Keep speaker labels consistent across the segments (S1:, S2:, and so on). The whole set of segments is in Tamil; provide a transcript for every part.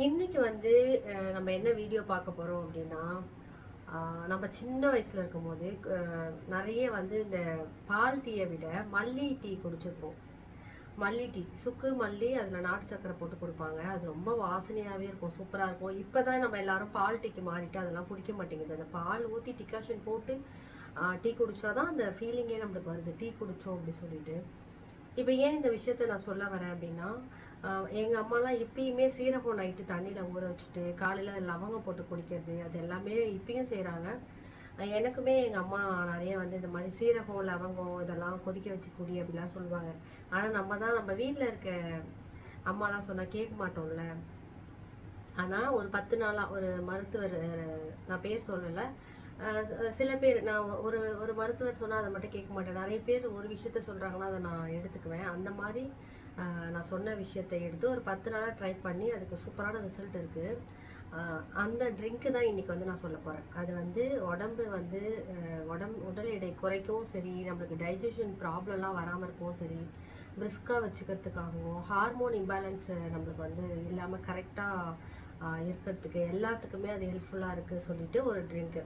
S1: இன்னைக்கு வந்து நம்ம என்ன வீடியோ பார்க்க போகிறோம் அப்படின்னா நம்ம சின்ன வயசில் இருக்கும்போது நிறைய வந்து இந்த பால் டீயை விட மல்லி டீ குடிச்சிருப்போம். மல்லி டீ சுக்கு மல்லி அதில் நாட்டு சக்கரை போட்டு கொடுப்பாங்க. அது ரொம்ப வாசனையாகவே இருக்கும் சூப்பராக இருக்கும். இப்போ தான் நம்ம எல்லாரும் பால் டீக்கு மாறிட்டு அதெல்லாம் குடிக்க மாட்டேங்குது. அந்த பால் ஊற்றி டிகாஷன் போட்டு டீ குடிச்சாதான் அந்த ஃபீலிங்கே நம்மளுக்கு வருது. டீ குடித்தோம் அப்படி சொல்லிட்டு. இப்போ ஏன் இந்த விஷயத்த நான் சொல்ல வரேன் அப்படின்னா எங்கள் அம்மாலாம் இப்பயுமே சீரகம் நைட்டு தண்ணியில் ஊற வச்சுட்டு காலையில் லவங்கம் போட்டு குடிக்கிறது அது எல்லாமே இப்பயும் செய்கிறாங்க எனக்குமே எங்கள் அம்மா நிறைய வந்து இந்த மாதிரி சீரகம் லவங்கம் இதெல்லாம் கொதிக்க வச்சு குடி அப்படிலாம் சொல்லுவாங்க. ஆனால் நம்ம தான் நம்ம வீட்டில் இருக்க அம்மாலாம் சொன்னால் கேட்க மாட்டோம்ல. ஆனால் ஒரு பத்து நாளாக ஒரு மருத்துவர் நான் பேர் சொல்லலை. சில பேர் நான் ஒரு ஒரு மருத்துவர் சொன்னால் அதை மட்டும் கேட்க மாட்டேன். நிறைய பேர் ஒரு விஷயத்த சொல்கிறாங்கன்னா அதை நான் எடுத்துக்குவேன். அந்த மாதிரி நான் சொன்ன விஷயத்தை எடுத்து ஒரு பத்து நாளாக ட்ரை பண்ணி அதுக்கு சூப்பரான ரிசல்ட் இருக்குது அந்த ட்ரிங்க்கு தான் இன்றைக்கி வந்து நான் சொல்ல போகிறேன் அது வந்து உடம்பு வந்து உடம்பு உடல் எடை குறைக்கவும் சரி நம்மளுக்கு டைஜஷன் ப்ராப்ளம்லாம் வராமல் இருக்கவும் சரி பிரிஸ்காக வச்சுக்கிறதுக்காகவும் ஹார்மோன் இம்பேலன்ஸ் நம்மளுக்கு வந்து இல்லாமல் கரெக்டாக இருக்கிறதுக்கு எல்லாத்துக்குமே அது ஹெல்ப்ஃபுல்லாக இருக்குது சொல்லிட்டு ஒரு ட்ரிங்க்கு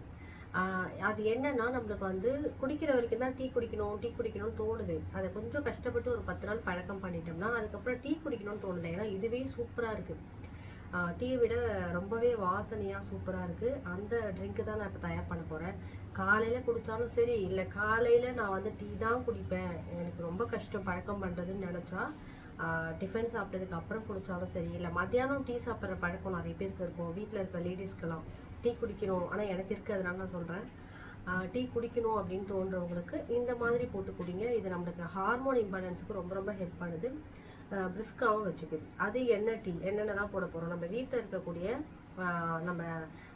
S1: அது என்னன்னா நம்மளுக்கு வந்து குடிக்கிற வரைக்கும் தான் டீ குடிக்கணும் டீ குடிக்கணும்னு தோணுது. அதை கொஞ்சம் கஷ்டப்பட்டு ஒரு பத்து நாள் பழக்கம் பண்ணிட்டோம்னா அதுக்கப்புறம் டீ குடிக்கணும்னு தோணுது. ஏன்னா இதுவே சூப்பராக இருக்குது டீயை விட ரொம்பவே வாசனையாக சூப்பராக இருக்குது அந்த ட்ரிங்க்கு தான் நான் இப்போ தயார் பண்ண போகிறேன் காலையில் குடித்தாலும் சரி இல்லை காலையில் நான் வந்து டீ தான் குடிப்பேன். எனக்கு ரொம்ப கஷ்டம் பழக்கம் பண்ணுறதுன்னு நினச்சா டிஃபன் சாப்பிட்டதுக்கு அப்புறம் குடித்தாலும் சரி இல்லை மத்தியானம் டீ சாப்பிட்ற பழக்கம் நிறைய பேருக்கு இருக்கும். வீட்டில் இருக்க லேடிஸ்க்கெல்லாம் டீ குடிக்கணும். ஆனால் எனக்கு இருக்கிறதுனால நான் சொல்கிறேன் டீ குடிக்கணும் அப்படின்னு தோன்றவங்களுக்கு இந்த மாதிரி போட்டு குடிங்க. இது நம்மளுக்கு ஹார்மோன் இம்பேலன்ஸுக்கு ரொம்ப ரொம்ப ஹெல்ப் பண்ணுது. பிரிஸ்காவும் வச்சுக்குது. அது என்ன டீ? என்னென்னலாம் போட போகிறோம் நம்ம வீட்டில் இருக்கக்கூடிய நம்ம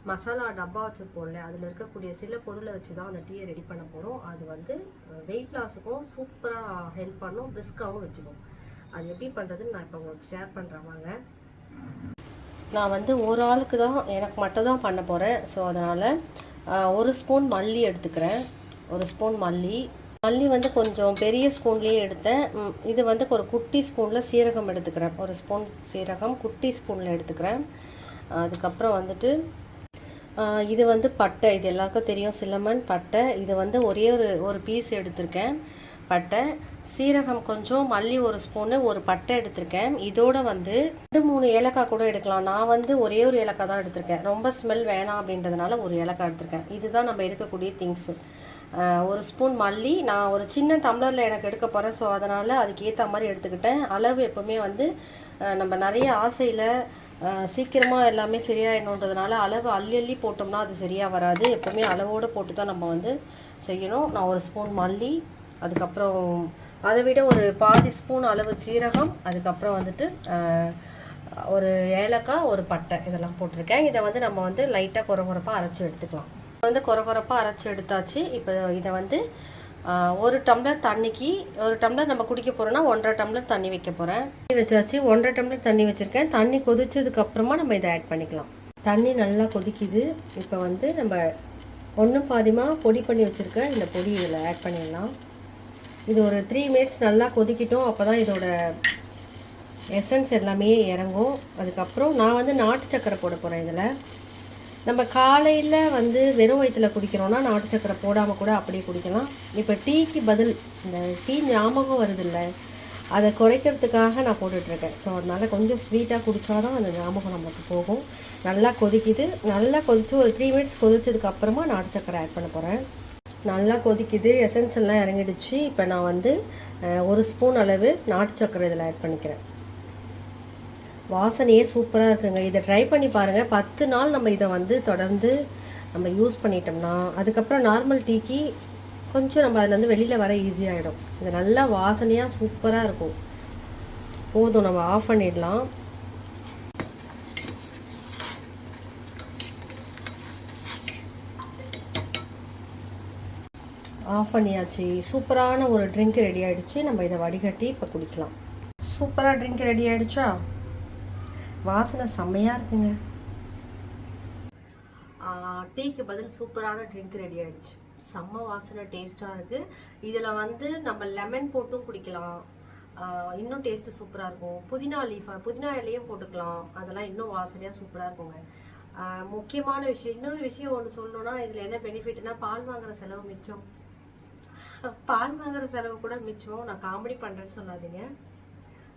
S1: மசாலா டப்பா வச்சுருப்போம்ல அதில் இருக்கக்கூடிய சில பொருளை வச்சு தான் அந்த டீயை ரெடி பண்ண போகிறோம் அது வந்து வெயிட் லாஸுக்கும் சூப்பராக ஹெல்ப் பண்ணும். பிரிஸ்காவும் வச்சுக்கும். அது எப்படி பண்ணுறதுன்னு நான் இப்போ உங்களுக்கு ஷேர் பண்ணுறேன் வாங்க. நான் வந்து ஒரு ஆளுக்கு தான் எனக்கு மட்டும் தான் பண்ண போகிறேன் ஸோ அதனால் ஒரு ஸ்பூன் மல்லி எடுத்துக்கிறேன். ஒரு ஸ்பூன் மல்லி. மல்லி வந்து கொஞ்சம் பெரிய ஸ்பூன்லேயே எடுத்தேன். இது வந்து ஒரு குட்டி ஸ்பூனில் சீரகம் எடுத்துக்கிறேன். ஒரு ஸ்பூன் சீரகம் குட்டி ஸ்பூனில் எடுத்துக்கிறேன். அதுக்கப்புறம் வந்துட்டு இது வந்து பட்டை. இது எல்லாருக்கும் தெரியும். சிலமன் பட்டை. இது வந்து ஒரே ஒரு ஒரு பீஸ் எடுத்திருக்கேன். பட்டை சீரகம் கொஞ்சம் மல்லி ஒரு ஸ்பூனு ஒரு பட்டை எடுத்திருக்கேன். இதோட வந்து ரெண்டு மூணு ஏலக்காய் கூட எடுக்கலாம். நான் வந்து ஒரே ஒரு ஏலக்காய் தான் எடுத்திருக்கேன். ரொம்ப ஸ்மெல் வேணாம் அப்படின்றதுனால ஒரு ஏலக்காய் எடுத்திருக்கேன். இதுதான் நம்ம எடுக்கக்கூடிய திங்ஸு ஒரு ஸ்பூன் மல்லி. நான் ஒரு சின்ன டம்ளரில் எனக்கு எடுக்க போகிறேன் ஸோ அதனால் அதுக்கேற்ற மாதிரி எடுத்துக்கிட்டேன். அளவு எப்போவுமே வந்து நம்ம நிறைய ஆசையில் சீக்கிரமாக எல்லாமே சரியாயிடணுன்றதுனால அளவு அள்ளி அள்ளி போட்டோம்னா அது சரியாக வராது. எப்போவுமே அளவோடு போட்டு தான் நம்ம வந்து செய்யணும். நான் ஒரு ஸ்பூன் மல்லி அதுக்கப்புறம் அதை விட ஒரு பாதி ஸ்பூன் அளவு சீரகம் அதுக்கப்புறம் வந்துட்டு ஒரு ஏலக்காய் ஒரு பட்டை இதெல்லாம் போட்டிருக்கேன். இதை வந்து நம்ம வந்து லைட்டாக குறை குறைப்பாக அரைச்சி எடுத்துக்கலாம். வந்து குறை குறைப்பாக அரைச்சி எடுத்தாச்சு. இப்போ இதை வந்து ஒரு டம்ளர் தண்ணிக்கு ஒரு டம்ளர் நம்ம குடிக்க போகிறோன்னா ஒன்றரை டம்ளர் தண்ணி வைக்க போகிறேன் தண்ணி வச்சாச்சு. ஒன்றரை டம்ளர் தண்ணி வச்சுருக்கேன். தண்ணி கொதிச்சதுக்கப்புறமா நம்ம இதை ஆட் பண்ணிக்கலாம். தண்ணி நல்லா கொதிக்குது. இப்போ வந்து நம்ம ஒன்று பாதிமாக பொடி பண்ணி வச்சுருக்கேன் இந்த பொடி இதில் ஆட் பண்ணிடலாம். இது ஒரு த்ரீ மினிட்ஸ் நல்லா கொதிக்கட்டும். அப்போ தான் இதோட எசன்ஸ் எல்லாமே இறங்கும். அதுக்கப்புறம் நான் வந்து நாட்டு சக்கரை போட போகிறேன் இதில். நம்ம காலையில் வந்து வெறும் வயிற்றுல குடிக்கிறோன்னா நாட்டு சக்கரை போடாமல் கூட அப்படியே குடிக்கலாம். இப்போ டீக்கு பதில் இந்த டீ ஞாபகம் வருதில்ல அதை குறைக்கிறதுக்காக நான் போட்டுட்ருக்கேன். ஸோ அதனால் கொஞ்சம் ஸ்வீட்டாக குடித்தாதான் அந்த ஞாபகம் நமக்கு போகும். நல்லா கொதிக்குது. நல்லா கொதித்து ஒரு த்ரீ மினிட்ஸ் கொதித்ததுக்கப்புறமா நாட்டு சக்கரை ஆட் பண்ண போகிறேன் நல்லா கொதிக்குது எசன்ஸ் எல்லாம் இறங்கிடுச்சு. இப்போ நான் வந்து ஒரு ஸ்பூன் அளவு நாட்டு சக்கரை இதில் ஆட் பண்ணிக்கிறேன். வாசனையே சூப்பராக இருக்குங்க. இதை ட்ரை பண்ணி பாருங்கள் பத்து நாள் நம்ம இதை வந்து தொடர்ந்து நம்ம யூஸ் பண்ணிட்டோம்னா அதுக்கப்புறம் நார்மல் டீக்கு கொஞ்சம் நம்ம அதுலேருந்து வெளியில் வர ஈஸியாகிடும் இது நல்லா வாசனையாக சூப்பராக இருக்கும். போதும் நம்ம ஆஃப் பண்ணிடலாம். ஆஃப் பண்ணியாச்சு. சூப்பரான ஒரு ட்ரிங்க் ரெடி ஆகிடுச்சு நம்ம இதை வடிகட்டி இப்போ குடிக்கலாம். சூப்பராக ட்ரிங்க் ரெடி ஆகிடுச்சா வாசனை செம்மையாக இருக்குங்க. டீக்கு பதில் சூப்பரான ட்ரிங்க் ரெடி ஆகிடுச்சு செம்ம வாசனை டேஸ்ட்டாக இருக்குது இதில் வந்து நம்ம லெமன் போட்டும் குடிக்கலாம். இன்னும் டேஸ்ட்டு சூப்பராக இருக்கும். புதினா லீஃப் புதினா இலையும் போட்டுக்கலாம். அதெல்லாம் இன்னும் வாசனையாக சூப்பராக இருக்குங்க. முக்கியமான விஷயம் இன்னொரு விஷயம் ஒன்று சொல்லணும்னா இதில் என்ன பெனிஃபிட்னா பால் வாங்குற செலவு மிச்சம். பால் வாங்குற செலவு கூட மிச்சம். நான் காமெடி பண்ணுறேன்னு சொல்லாதீங்க.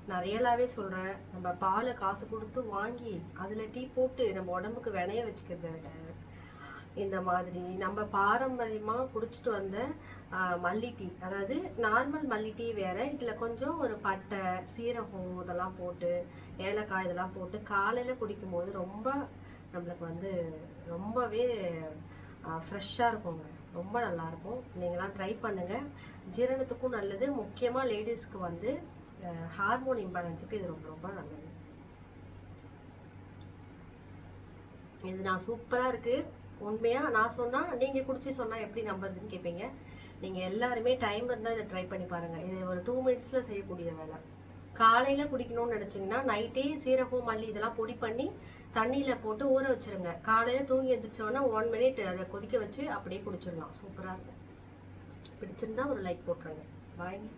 S1: நான் ரியலாகவே சொல்கிறேன் நம்ம பாலை காசு கொடுத்து வாங்கி அதில் டீ போட்டு நம்ம உடம்புக்கு வினைய வச்சுக்கிறத விட இந்த மாதிரி நம்ம பாரம்பரியமாக குடிச்சிட்டு வந்த மல்லி டீ. அதாவது நார்மல் மல்லி டீ வேற. இதில் கொஞ்சம் ஒரு பட்டை சீரகம் இதெல்லாம் போட்டு ஏலக்காய் இதெல்லாம் போட்டு காலையில் குடிக்கும்போது ரொம்ப நம்மளுக்கு வந்து ரொம்பவே ஃப்ரெஷ்ஷாக இருக்குங்க. ரொம்ப நல்லா இருக்கும் நீங்களாம் ட்ரை பண்ணுங்க. ஜீரணத்துக்கும் நல்லது. முக்கியமாக லேடிஸ்க்கு வந்து ஹார்மோன் இம்பேலன்ஸுக்கு இது ரொம்ப ரொம்ப நல்லது. இது நான் சூப்பராக இருக்கு. உண்மையா? நான் சொன்னா நீங்க குடிச்சு சொன்னால் எப்படி நம்புறதுன்னு கேட்பீங்க நீங்க எல்லாருமே டைம் இருந்தால் இதை ட்ரை பண்ணி பாருங்க. இது ஒரு டூ மினிட்ஸ்ல செய்யக்கூடிய வேலை. காலையில் குடிக்கணும்னு நினச்சிங்கன்னா நைட்டே சீரகம் மல்லி இதெல்லாம் பொடி பண்ணி தண்ணியில் போட்டு ஊற வச்சிருங்க. காலையில் தூங்கி எழுந்திரிச்சோன்னா ஒன் மினிட் அதை கொதிக்க வச்சு அப்படியே குடிச்சிடலாம். சூப்பராக இருக்கும். பிடிச்சிருந்தா ஒரு லைக் போட்டுருங்க. பாய்ங்க